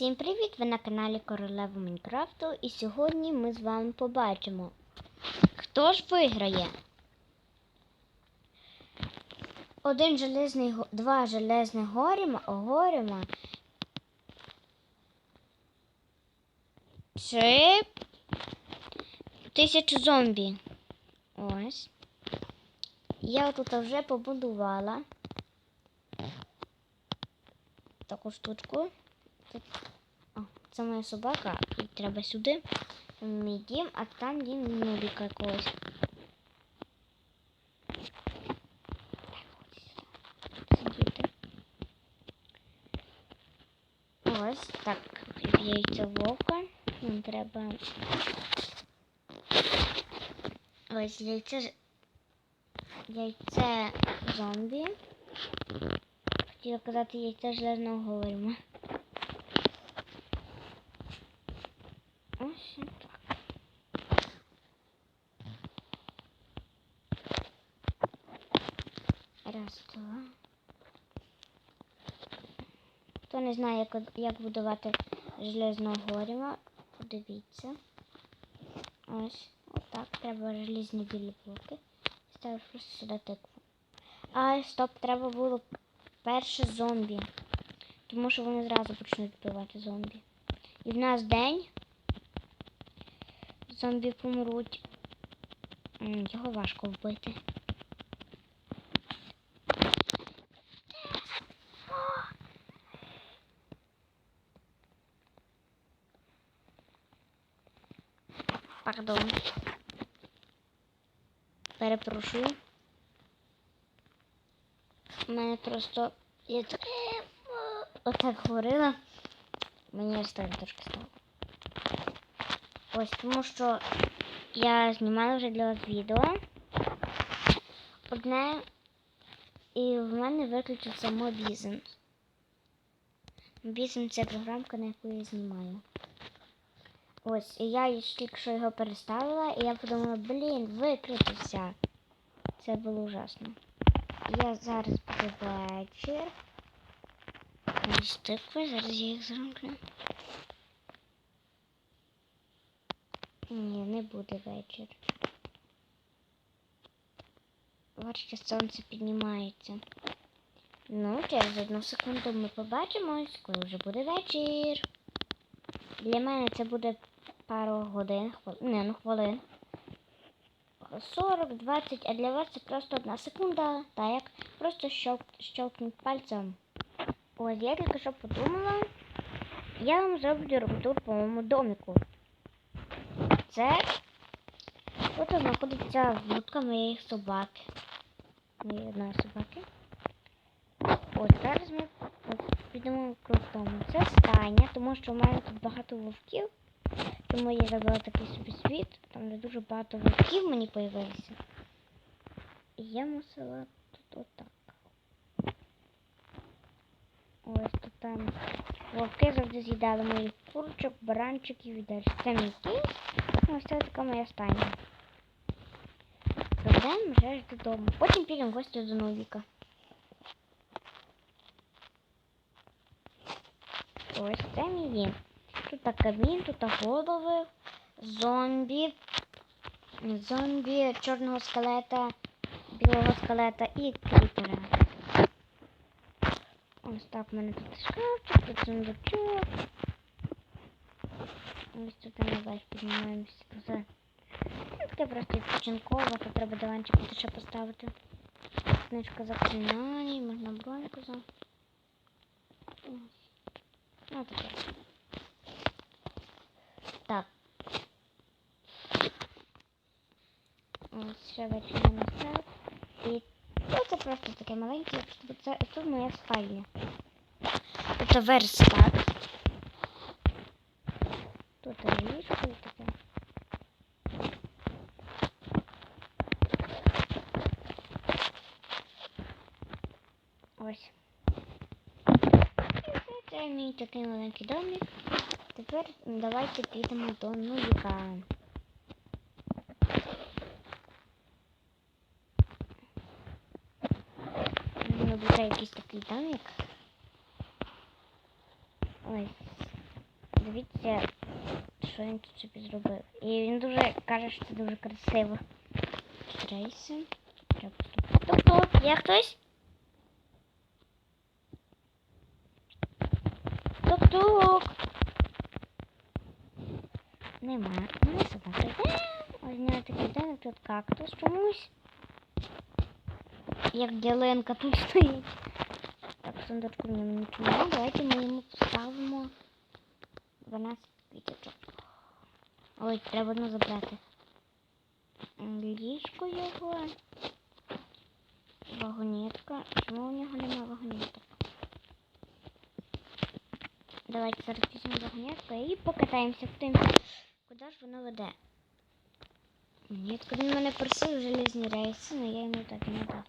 Всім привіт! Ви на каналі Королева Майнкрафту і сьогодні ми з вами побачимо, хто ж виграє. Один железний, два железних горіма, горіма чи тисячу зомбі. Ось. Я тут вже побудувала таку штучку. Тут це моя собака, і треба сюди. Мій дім, а там дім нубіка якогось. Ось так, яйця вовка. Нам треба. Ось яйце. Яйце зомбі. Хотіла казати яйце железного говоримо. Ось так. Раз. Хто не знає, як, як будувати железного горіма, подивіться. Ось, отак. Треба желізні білі блоки. Ставиш просто сюди тикву. А, стоп, треба було перше зомбі. Тому що вони зразу почнуть вбивати зомбі. І в нас день. Зомбі помруть. Його важко вбити. Пардон. Перепрошую. У мене просто я так е, отак говорила. Мені аж трошки стало. Ось тому що я знімала вже для вас відео. Одне, і в мене виключився Мобізм. Мобізм це програмка, на яку я знімаю. Ось, і я тільки що його переставила, і я подумала, блін, виключився. Це було ужасно. Я зараз буде вечір. Ось зараз я їх зроблю. Ні, не буде вечір. Бачите, сонце піднімається. Ну, через одну секунду ми побачимось, коли вже буде вечір. Для мене це буде пару годин, хвил... не, ну хвилин. 40, 20, а для вас це просто одна секунда. Так як просто щелк... щелкнуть пальцем. Ось я тільки що подумала. Я вам зроблю румтур по моєму домику. Це тут знаходиться вудка моєї собаки. Моєї одної собаки. Ось зараз ми підемо круг дому. Це стайня, тому що в мене тут багато вовків. Тому я забрала такий собі світ, там де дуже багато вовків мені появилися. І я мусила тут отак. Ось тут там вовки завжди з'їдали моїх курочок, баранчиків і далі. Це мій кінь. Ось це така моя стайня. Прийдемо вже ж додому. Потім підемо гості до Новіка. Ось це мій дім. Тут так камін, тут голови, зомбі, зомбі, чорного скелета, білого скелета і кріпера. Ось так в мене тут шкафчик, тут сундучок. Ось тут наверх піднімаємося. Це ну, просто відпочинково, то треба диванчик тут ще поставити. Книжка заклинань, можна броньку за. Ось. Ну таке. Вечір настав. І ну, це просто таке маленьке, це тут моя спальня. Це верстат. Тут ліжко і таке. Ось. Це мій такий маленький домик. Тепер давайте підемо до нуліка. Буде якийсь такий домик. Ось. Подивіться, що він тут собі зробив. І він дуже каже, що це дуже красиво. Рейси. Тобто, є хтось? Тук-тук. Нема. Ну, собака. Е, Ось нього такий домик, тут кактус чомусь. Як ділинка тут стоїть. Так, сундучку ньому нічого. Давайте ми йому поставимо 12 квіточок. Ой, треба одну забрати. Ліжко його. Вагонетка. Чому у нього немає вагонеток? Давайте зараз візьмемо вагонетку і покатаємося в тим, куди ж воно веде. Ні, коли мене просив железні рейси, але я йому так не дав.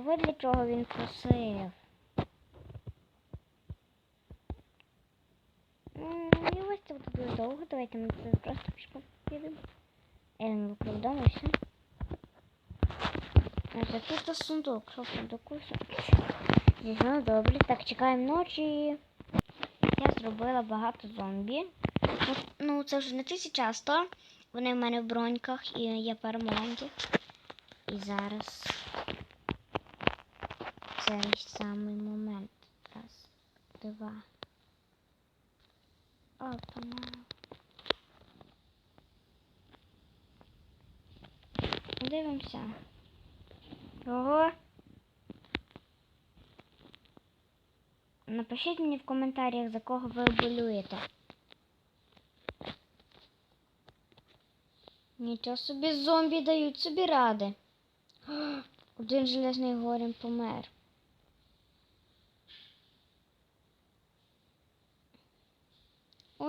А ви для чого він просив? І ось це буде довго. Давайте ми тут просто пішком підемо. Я виправдав і все. Це тут сундук. Що сундуку? Ну, добре. Так, чекаємо ночі. Я зробила багато зомбі. Ну, це вже не тисяча часто. Вони в мене в броньках і пара маленьких. І зараз цей самий момент. Раз, два. Опана. Дивимося. Ого. Напишіть мені в коментарях, за кого ви болюєте. Нічого собі зомбі дають собі ради. Один железний горем помер.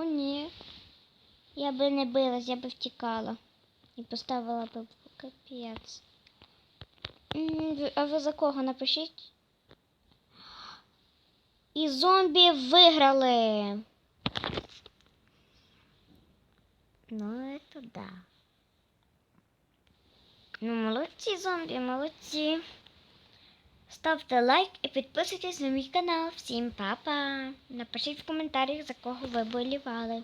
Ні. Я би не билась, я би втікала. І поставила би капець. А ви за кого напишіть? І зомбі виграли. Ну, это да. Ну, молодці, зомбі, молодці. Ставте лайк і підписуйтесь на мій канал. Всім па-па. Напишіть в коментарях, за кого ви болівали.